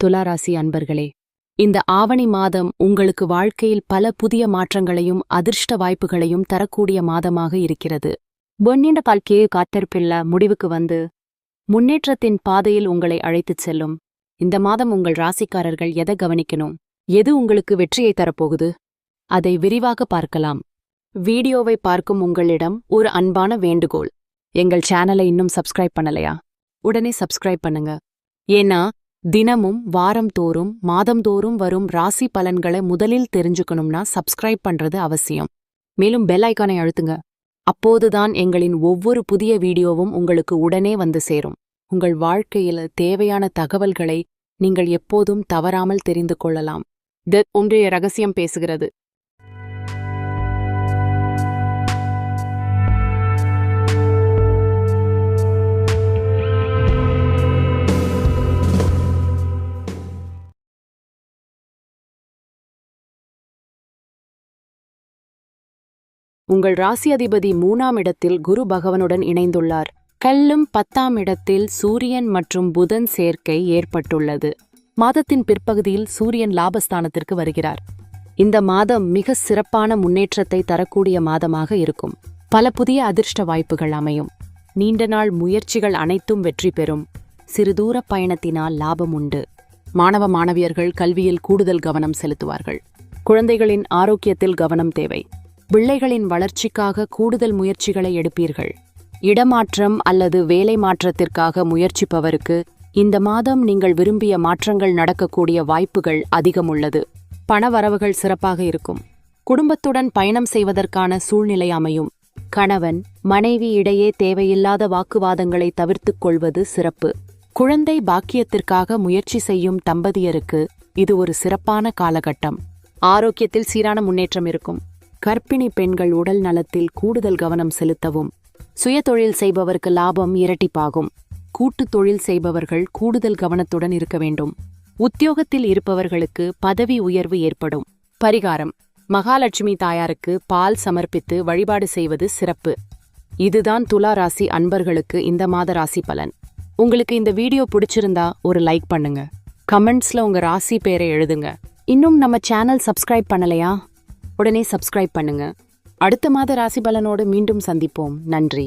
துளாராசி அன்பர்களே இந்த ஆவணி மாதம் உங்களுக்கு வாழ்க்கையில் பல புதிய மாற்றங்களையும் அதிர்ஷ்ட வாய்ப்புகளையும் தரக்கூடிய மாதமாக இருக்கிறது. பொன்னிண்ட வாழ்க்கையை காத்திருப்பில்ல முடிவுக்கு வந்து முன்னேற்றத்தின் பாதையில் உங்களை அழைத்துச் செல்லும். இந்த மாதம் உங்கள் ராசிக்காரர்கள் எதை கவனிக்கணும்? எது உங்களுக்கு வெற்றியை தரப்போகுது? அதை விரிவாக பார்க்கலாம். வீடியோவை பார்க்கும் உங்களிடம் ஒரு அன்பான வேண்டுகோள். எங்கள் சேனலை இன்னும் சப்ஸ்கிரைப் பண்ணலையா? உடனே சப்ஸ்கிரைப் பண்ணுங்க. ஏன்னா தினமும் வாரம்தோறும் மாதம்தோறும் வரும் ராசி பலன்களை முதலில் தெரிஞ்சுக்கணும்னா சப்ஸ்கிரைப் பண்றது அவசியம். மேலும் பெல் ஐக்கானை அழுத்துங்க. அப்போதுதான் எங்களின் ஒவ்வொரு புதிய வீடியோவும் உங்களுக்கு உடனே வந்து சேரும். உங்கள் வாழ்க்கையில் தேவையான தகவல்களை நீங்கள் எப்போதும் தவறாமல் தெரிந்து கொள்ளலாம். இது ஒன்றைய ரகசியம் பேசுகிறது. உங்கள் ராசி அதிபதி மூணாம் இடத்தில் குரு பகவனுடன் இணைந்துள்ளார். கல்லும் பத்தாம் இடத்தில் சூரியன் மற்றும் புதன் சேர்க்கை ஏற்பட்டுள்ளது. மாதத்தின் பிற்பகுதியில் சூரியன் லாபஸ்தானத்திற்கு வருகிறார். இந்த மாதம் மிக சிறப்பான முன்னேற்றத்தை தரக்கூடிய மாதமாக இருக்கும். பல புதிய அதிர்ஷ்ட வாய்ப்புகள் அமையும். நீண்ட நாள் முயற்சிகள் அனைத்தும் வெற்றி பெறும். சிறுதூர பயணத்தினால் லாபம் உண்டு. மாணவ மாணவியர்கள் கல்வியில் கூடுதல் கவனம் செலுத்துவார்கள். குழந்தைகளின் ஆரோக்கியத்தில் கவனம் தேவை. பிள்ளைகளின் வளர்ச்சிக்காக கூடுதல் முயற்சிகளை எடுப்பீர்கள். இடமாற்றம் அல்லது வேலை மாற்றத்திற்காக முயற்சிப்பவருக்கு இந்த மாதம் நீங்கள் விரும்பிய மாற்றங்கள் நடக்கக்கூடிய வாய்ப்புகள் அதிகம் உள்ளது பண வரவுகள் சிறப்பாக இருக்கும். குடும்பத்துடன் பயணம் செய்வதற்கான சூழ்நிலை அமையும். கணவன் மனைவி இடையே தேவையில்லாத வாக்குவாதங்களை தவிர்த்துக் கொள்வது சிறப்பு. குழந்தை பாக்கியத்திற்காக முயற்சி செய்யும் தம்பதியருக்கு இது ஒரு சிறப்பான காலகட்டம். ஆரோக்கியத்தில் சீரான முன்னேற்றம் இருக்கும். கர்ப்பிணி பெண்கள் உடல் நலத்தில் கூடுதல் கவனம் செலுத்தவும் சுயதொழில் செய்பவருக்கு லாபம் இரட்டிப்பாகும். கூட்டுத் தொழில் செய்பவர்கள் கூடுதல் கவனத்துடன் இருக்க வேண்டும். உத்தியோகத்தில் இருப்பவர்களுக்கு பதவி உயர்வு ஏற்படும். பரிகாரம் மகாலட்சுமி தாயாருக்கு பால் சமர்ப்பித்து வழிபாடு செய்வது சிறப்பு. இதுதான் துலா ராசி அன்பர்களுக்கு இந்த மாத ராசி பலன். உங்களுக்கு இந்த வீடியோ பிடிச்சிருந்தா ஒரு லைக் பண்ணுங்க. கமெண்ட்ஸ்ல உங்க ராசி பேரை எழுதுங்க. இன்னும் நம்ம சேனல் சப்ஸ்கிரைப் பண்ணலையா? உடனே சப்ஸ்கிரைப் பண்ணுங்க. அடுத்த மாத ராசி பலனோடு மீண்டும் சந்திப்போம். நன்றி.